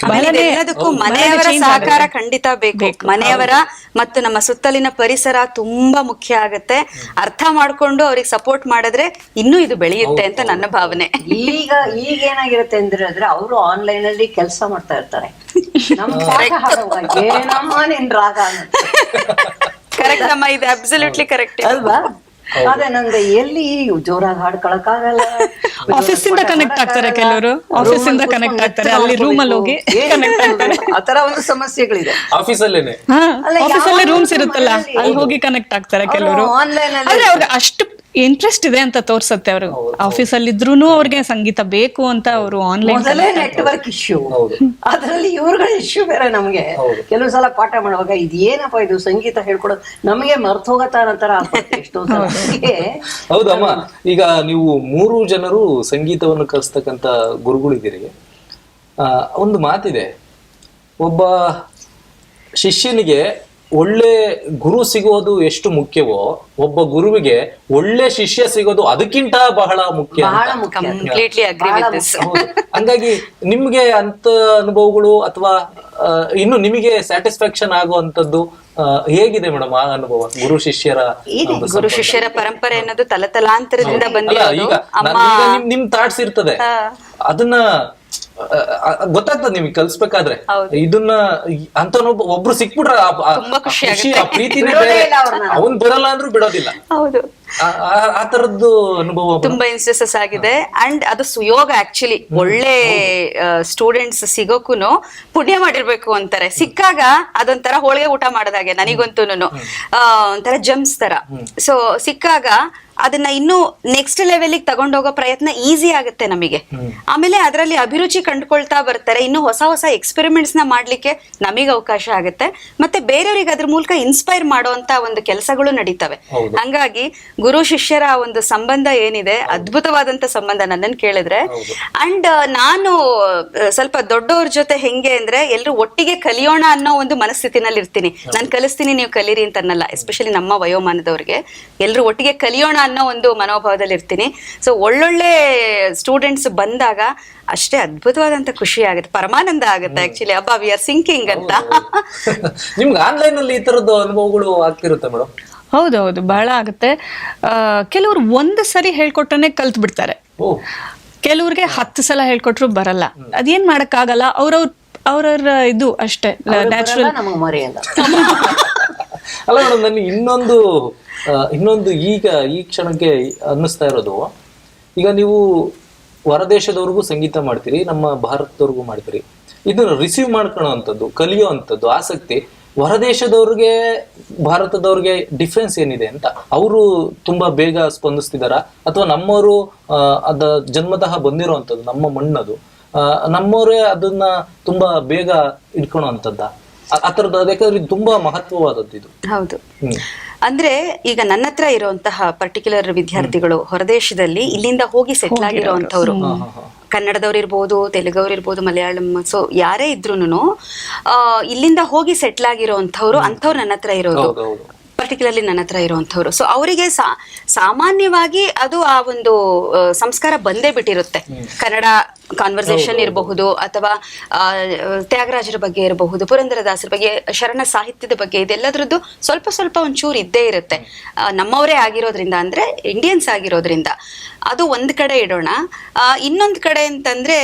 ಇದೆಲ್ಲದಕ್ಕೂ ಮನೆಯವರ ಸಹಕಾರ ಖಂಡಿತ ಬೇಕು. ಮನೆಯವರ ಮತ್ತು ನಮ್ಮ ಸುತ್ತಲಿನ ಪರಿಸರ ತುಂಬಾ ಮುಖ್ಯ ಆಗತ್ತೆ. ಅರ್ಥ ಮಾಡ್ಕೊಂಡು ಅವ್ರಿಗೆ ಸಪೋರ್ಟ್ ಮಾಡಿದ್ರೆ ಇನ್ನೂ ಇದು ಬೆಳೆಯುತ್ತೆ ಅಂತ ನನ್ನ ಭಾವನೆ. ಈಗ ಈಗ ಏನಾಗಿರುತ್ತೆ ಅಂದ್ರೆ ಅವರು ಆನ್ಲೈನ್ ಅಲ್ಲಿ ಕೆಲಸ ಮಾಡ್ತಾ ಇರ್ತಾರೆ. ಏನಮ್ಮ ನಿನ್ ರಾಗ ಕರೆಕ್ಟ್ ಅಮ್ಮ ಇದು ಅಬ್ಸಲ್ಯೂಟ್ಲಿ ಕರೆಕ್ಟ್ ಅಲ್ವಾ? ಅದೇ ನಂಗೆ ಎಲ್ಲಿ ಜೋರಾಗಿ ಹಾಡ್ಕೊಳಕ್ಕಾಗಲ್ಲ. ಆಫೀಸ್ ಇಂದ ಕನೆಕ್ಟ್ ಆಗ್ತಾರೆ ಕೆಲವರು. ಆಫೀಸ್ ಇಂದ ಕನೆಕ್ಟ್ ಆಗ್ತಾರೆ. ಅಲ್ಲಿ ರೂಮ್ ಅಲ್ಲಿ ಹೋಗಿ ಕನೆಕ್ಟ್ ಆಗ್ತಾರೆ. ಆತರ ಒಂದು ಸಮಸ್ಯೆಗಳಿದೆ. ಆಫೀಸ್ ಅಲ್ಲೇನೆ? ಆಫೀಸ್ ಅಲ್ಲಿ ರೂಮ್ಸ್ ಇರುತ್ತಲ್ಲ ಅಲ್ಲಿ ಹೋಗಿ ಕನೆಕ್ಟ್ ಆಗ್ತಾರೆ ಕೆಲವರು. ಆನ್ಲೈನ್ ಅಲ್ಲಿ ಆದ್ರೆ ಅಷ್ಟು ಇಂಟ್ರೆಸ್ಟ್ ಇದೆ ಅಂತ ತೋರ್ಸತ್ತೆ ಅವರು. ಆಫೀಸ್ ಅಲ್ಲಿ ಇದ್ರೂ ಅವ್ರಿಗೆ ಸಂಗೀತ ಬೇಕು ಅಂತ ಅವರು ಆನ್ಲೈನ್ ಮೊದಲೇ ನೆಟ್ವರ್ಕ್ ಇಶ್ಯೂ. ಅದರಲ್ಲಿ ಇವ್ರುಗಳ ಇಶ್ಯೂ ಬೇರೆ ನಮ್ಗೆ. ಕೆಲವು ಸಲ ಪಾಠ ಮಾಡುವಾಗ ಇದು ಏನಪ್ಪ ಇದು ಸಂಗೀತ ಹೇಳ್ಕೊಡೋದು ನಮಗೆ ಮರ್ತು ಹೋಗತ್ತ ನಂತರ ಹೌದಮ್ಮ ಈಗ ನೀವು ಮೂರು ಜನರು ಸಂಗೀತವನ್ನು ಕಲಿಸ್ತಕ್ಕಂತ ಗುರುಗಳಿದ್ದೀರಿ. ಆ, ಒಂದು ಮಾತಿದೆ. ಒಬ್ಬ ಶಿಷ್ಯನಿಗೆ ಒಳ್ಳೆ ಗುರು ಸಿಗೋದು ಎಷ್ಟು ಮುಖ್ಯವೋ ಒಬ್ಬ ಗುರುವಿಗೆ ಒಳ್ಳೆ ಶಿಷ್ಯ ಸಿಗೋದು ಅದಕ್ಕಿಂತ ಬಹಳ ಮುಖ್ಯ ಬಹಳ ಮುಖ್ಯ. ಕಂಪ್ಲೀಟ್ಲಿ ಅಗ್ರಿ ವಿತ್ ದಿಸ್ ಹೌದು. ಹಂಗಾಗಿ ನಿಮ್ಗೆ ಅಂತ ಅನುಭವಗಳು ಅಥವಾ ಇನ್ನು ನಿಮಗೆ ಸ್ಯಾಟಿಸ್ಫ್ಯಾಕ್ಷನ್ ಆಗುವಂತದ್ದು ಹೇಗಿದೆ ಮೇಡಮ್ ಆ ಅನುಭವ ಗುರು ಶಿಷ್ಯರ ಇದೆ. ಗುರು ಶಿಷ್ಯರ ಪರಂಪರೆ ಅನ್ನೋದು ತಲತಲಾಂತರದಿಂದ ಬಂದಿಲ್ಲ ಬಂದಿರೋದು. ಈಗ ಅಮ್ಮ ಈಗ ನಿಮ್ ಥಾಟ್ಸ್ ಇರ್ತದೆ. ಅದನ್ನ ಗೊತ್ತಾಗ್ತದೆ ನಿಮ್ಗೆ ಕಲ್ಸ್ಬೇಕಾದ್ರೆ. ಇದನ್ನ ಅಂತ ಒಬ್ರು ಸಿಕ್ಬಿಟ್ರ ತುಂಬಾ ಖುಷಿ ಆ ಪ್ರೀತಿನೇ ಅವನ್ ಬರಲ್ಲ ಅಂದ್ರೂ ಬಿಡೋದಿಲ್ಲ. ಹೌದು. ಆ- ತರದ್ದು ಅನುಭವ ತುಂಬಾ ಇನ್ಸ್ಟೆನ್ಸಸ್ ಆಗಿದೆ. ಅಂಡ್ ಅದು ಸುಯೋಗ ಆಕ್ಚುಲಿ ಒಳ್ಳೆ ಸ್ಟೂಡೆಂಟ್ಸ್ ಸಿಗೋಕೂನು ಪುಣ್ಯ ಮಾಡಿರ್ಬೇಕು ಅಂತಾರೆ. ಸಿಕ್ಕಾಗ ಅದೊಂಥರ ಹೋಳಿಗೆ ಊಟ ಮಾಡದಾಗೆ ನನಗಂತೂನು ಒಂಥರ ಜಮ್ಸ್ ತರ ಸೊ ಸಿಕ್ಕಾಗ ಅದನ್ನ ಇನ್ನೂ ನೆಕ್ಸ್ಟ್ ಲೆವೆಲ್ಗೆ ತಗೊಂಡೋಗೋ ಪ್ರಯತ್ನ ಈಸಿ ಆಗುತ್ತೆ ನಮಗೆ. ಆಮೇಲೆ ಅದರಲ್ಲಿ ಅಭಿರುಚಿ ಕಂಡುಕೊಳ್ತಾ ಬರ್ತಾರೆ. ಇನ್ನು ಹೊಸ ಹೊಸ ಎಕ್ಸ್ಪೆರಿಮೆಂಟ್ಸ್ನ ಮಾಡ್ಲಿಕ್ಕೆ ನಮಗೆ ಅವಕಾಶ ಆಗುತ್ತೆ. ಮತ್ತೆ ಬೇರೆಯವರಿಗೆ ಅದ್ರ ಮೂಲಕ ಇನ್ಸ್ಪೈರ್ ಮಾಡುವಂತ ಒಂದು ಕೆಲಸಗಳು ನಡೀತವೆ. ಹಂಗಾಗಿ ಗುರು ಶಿಷ್ಯರ ಒಂದು ಸಂಬಂಧ ಏನಿದೆ ಅದ್ಭುತವಾದಂತ ಸಂಬಂಧ ನನ್ನನ್ನು ಕೇಳಿದ್ರೆ ಅಂಡ್ ನಾನು ಸ್ವಲ್ಪ ದೊಡ್ಡವ್ರ ಜೊತೆ ಹೆಂಗೆ ಅಂದ್ರೆ ಎಲ್ಲರೂ ಒಟ್ಟಿಗೆ ಕಲಿಯೋಣ ಅನ್ನೋ ಒಂದು ಮನಸ್ಥಿತಿನಲ್ಲಿ ಇರ್ತೀನಿ. ನಾನು ಕಲಿಸ್ತೀನಿ ನೀವು ಕಲೀರಿ ಅಂತ ಅನ್ನಲ್ಲ ಎಸ್ಪೆಷಲಿ ನಮ್ಮ ವಯೋಮಾನದವ್ರಿಗೆ. ಎಲ್ರು ಒಟ್ಟಿಗೆ ಕಲಿಯೋಣ ಅನ್ನೋ ಒಂದು ಮನೋಭಾವದಲ್ಲಿ ಇರ್ತೀನಿ ಸೊ ಒಳ್ಳೊಳ್ಳೆ ಸ್ಟೂಡೆಂಟ್ಸ್ ಬಂದಾಗ ಅಷ್ಟೇ ಅದ್ಭುತವಾದಂತ ಖುಷಿ ಆಗುತ್ತೆ ಪರಮಾನಂದ ಆಗುತ್ತೆ ಆಕ್ಚುಲಿ ಅಬ್ಬಾ ವಿ ಆರ್ ಸಿಂಕಿಂಗ್ ಅಂತ. ನಿಮ್ಗೆ ಆನ್ಲೈನ್ ಅಲ್ಲಿ ಈ ತರದ ಅನುಭವಗಳು ಆಗ್ತಿರುತ್ತೆ ಮೇಡಮ್ ಹೌದೌದು ಬಹಳ ಆಗುತ್ತೆ. ಕೆಲವರು ಕೆಲವ್ರು ಒಂದು ಸರಿ ಹೇಳ್ಕೊಟ್ರೆ ಕಲ್ತ್ ಬಿಡ್ತಾರೆ ಕೆಲವ್ರಿಗೆ ಹತ್ತು ಸಲ ಹೇಳ್ಕೊಟ್ರು ಬರಲ್ಲ. ಅದೇನ್ ಮಾಡಕ್ಕಾಗಲ್ಲ ಅವ್ರವ್ರ ಅವ್ರವ್ರ ಇದು ಅಷ್ಟೇ ನ್ಯಾಚುರಲ್ ಅಲ್ಲ ಮೇಡಮ್, ನನಗೆ ಇನ್ನೊಂದು ಇನ್ನೊಂದು ಈಗ, ಈ ಕ್ಷಣಕ್ಕೆ ಅನ್ನಿಸ್ತಾ ಇರೋದು. ಈಗ ನೀವು ಹೊರದೇಶದವ್ರಿಗೂ ಸಂಗೀತ ಮಾಡ್ತೀರಿ, ನಮ್ಮ ಭಾರತದವ್ರಿಗೂ ಮಾಡ್ತೀರಿ. ಇದನ್ನ ರಿಸೀವ್ ಮಾಡ್ಕೊಳ್ಳೋವಂಥದ್ದು ಕಲಿಯೋ ಅಂಥದ್ದು ಆಸಕ್ತಿ ಹೊರದೇಶದವ್ರಿಗೆ, ಭಾರತದವ್ರಿಗೆ ಡಿಫ್ರೆನ್ಸ್ ಏನಿದೆ ಅಂತ? ಅವರು ತುಂಬಾ ಬೇಗ ಸ್ಪಂದಿಸ್ತಿದಾರ? ಅಥವಾ ನಮ್ಮವರು ಅದ ಜನ್ಮತಃ ಬಂದಿರೋ ಅಂಥದ್ದು ನಮ್ಮ ಮಣ್ಣದು ನಮ್ಮವರೇ ಅದನ್ನ ತುಂಬಾ ಬೇಗ ಇಟ್ಕೊಳೋ ಅಂಥದ್ದ ಆ ಬೇಕಾದ್ರೆ ತುಂಬಾ ಮಹತ್ವವಾದದ್ದು ಇದು. ಹೌದು. ಅಂದ್ರೆ ಈಗ ನನ್ನ ಹತ್ರ ಇರುವಂತಹ ಪರ್ಟಿಕ್ಯುಲರ್ ವಿದ್ಯಾರ್ಥಿಗಳು ಹೊರದೇಶದಲ್ಲಿ ಇಲ್ಲಿಂದ ಹೋಗಿ ಸೆಟ್ಲ್ ಆಗಿರುವಂತವ್ರು ಕನ್ನಡದವ್ರು ಇರ್ಬೋದು ತೆಲುಗವ್ರು ಇರ್ಬೋದು ಮಲಯಾಳಂ ಸೊ ಯಾರೇ ಇದ್ರು ಇಲ್ಲಿಂದ ಹೋಗಿ ಸೆಟ್ಲ್ ಆಗಿರೋಂಥವ್ರು ಅಂಥವ್ರು ನನ್ನ ಹತ್ರ ಇರೋದು. ಪರ್ಟಿಕ್ಯುಲರ್ಲಿ ನನ್ನ ಹತ್ರ ಇರುವಂಥವ್ರು. ಸೊ ಅವರಿಗೆ ಸಾಮಾನ್ಯವಾಗಿ ಅದು ಆ ಒಂದು ಸಂಸ್ಕಾರ ಬಂದೇ ಬಿಟ್ಟಿರುತ್ತೆ. ಕನ್ನಡ ಕಾನ್ವರ್ಸೇಷನ್ ಇರಬಹುದು ಅಥವಾ ತ್ಯಾಗರಾಜರ ಬಗ್ಗೆ ಇರಬಹುದು ಪುರಂದರದಾಸರ ಬಗ್ಗೆ ಶರಣ ಸಾಹಿತ್ಯದ ಬಗ್ಗೆ ಇದೆಲ್ಲದ್ರದ್ದು ಸ್ವಲ್ಪ ಸ್ವಲ್ಪ ಒಂಚೂರು ಇದ್ದೇ ಇರುತ್ತೆ. ನಮ್ಮವರೇ ಆಗಿರೋದ್ರಿಂದ ಅಂದ್ರೆ ಇಂಡಿಯನ್ಸ್ ಆಗಿರೋದ್ರಿಂದ. ಅದು ಒಂದ್ ಕಡೆ ಇಡೋಣ. ಇನ್ನೊಂದು ಕಡೆ ಅಂತಂದ್ರೆ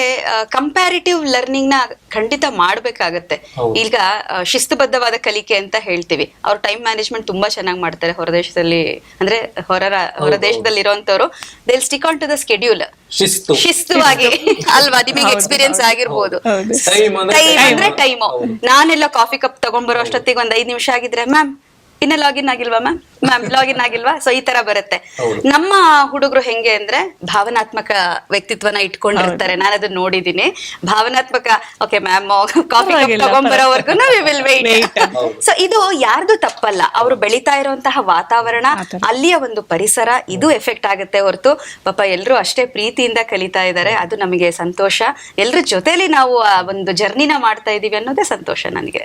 ಕಂಪ್ಯಾರಿಟಿವ್ ಲರ್ನಿಂಗ್ನ ಖಂಡಿತ ಮಾಡ್ಬೇಕಾಗತ್ತೆ. ಈಗ ಶಿಸ್ತುಬದ್ಧವಾದ ಕಲಿಕೆ ಅಂತ ಹೇಳ್ತೀವಿ. ಅವ್ರ ಟೈಮ್ ಮ್ಯಾನೇಜ್ಮೆಂಟ್ ತುಂಬಾ ಚೆನ್ನಾಗಿ ಮಾಡ್ತಾರೆ ಹೊರದೇಶದಲ್ಲಿ ಅಂದ್ರೆ ಹೊರ ಹೊರದೇಶದಲ್ಲಿ ಇರುವಂತವ್ರು they stick on to the schedule ಶಿಸ್ತು. ಶಿಸ್ತುವಾಗಿ. ಅಲ್ವಾ? ನಿಮಗೆ ಎಕ್ಸ್ಪೀರಿಯನ್ಸ್ ಆಗಿರ್ಬೋದು. ಟೈಮ್ ಅಂದ್ರೆ ಟೈಮ್ ನಾನೆಲ್ಲ ಕಾಫಿ ಕಪ್ ತಗೊಂಡ್ಬರೋ ಅಷ್ಟೊತ್ತಿಗೆ ಒಂದ್ ಐದ್ ನಿಮಿಷ ಆಗಿದ್ರೆ ಮ್ಯಾಮ್ ಇನ್ನ ಲಾಗಿನ್ ಆಗಿಲ್ವಾ ಮ್ಯಾಮ್ ಮ್ಯಾಮ್ ಲಾಗಿನ್ ಆಗಿಲ್ವಾ? ಸೊ ಈ ತರ ಬರುತ್ತೆ. ನಮ್ಮ ಹುಡುಗರು ಹೆಂಗೆ ಅಂದ್ರೆ ಭಾವನಾತ್ಮಕ ವ್ಯಕ್ತಿತ್ವನ ಇಟ್ಕೊಂಡಿರ್ತಾರೆ. ನಾನು ಅದನ್ನ ನೋಡಿದೀನಿ. ಭಾವನಾತ್ಮಕ ಓಕೆ ಮ್ಯಾಮ್ ಕಾಫಿ ತಗೊಂಡ್ಬರೋವರೆಗೂ ವಿಲ್ ವೇಟ್. ಸೊ ಇದು ಯಾರ್ದು ತಪ್ಪಲ್ಲ. ಅವರು ಬೆಳೀತಾ ಇರುವಂತಹ ವಾತಾವರಣ ಅಲ್ಲಿಯ ಒಂದು ಪರಿಸರ ಇದು ಎಫೆಕ್ಟ್ ಆಗುತ್ತೆ ಹೊರತು. ಪಾಪ ಎಲ್ಲರೂ ಅಷ್ಟೇ ಪ್ರೀತಿಯಿಂದ ಕಲಿತಾ ಇದ್ದಾರೆ. ಅದು ನಮಗೆ ಸಂತೋಷ. ಎಲ್ರ ಜೊತೆಲಿ ನಾವು ಆ ಒಂದು ಜರ್ನಿನ ಮಾಡ್ತಾ ಇದೀವಿ ಅನ್ನೋದೇ ಸಂತೋಷ ನನಗೆ.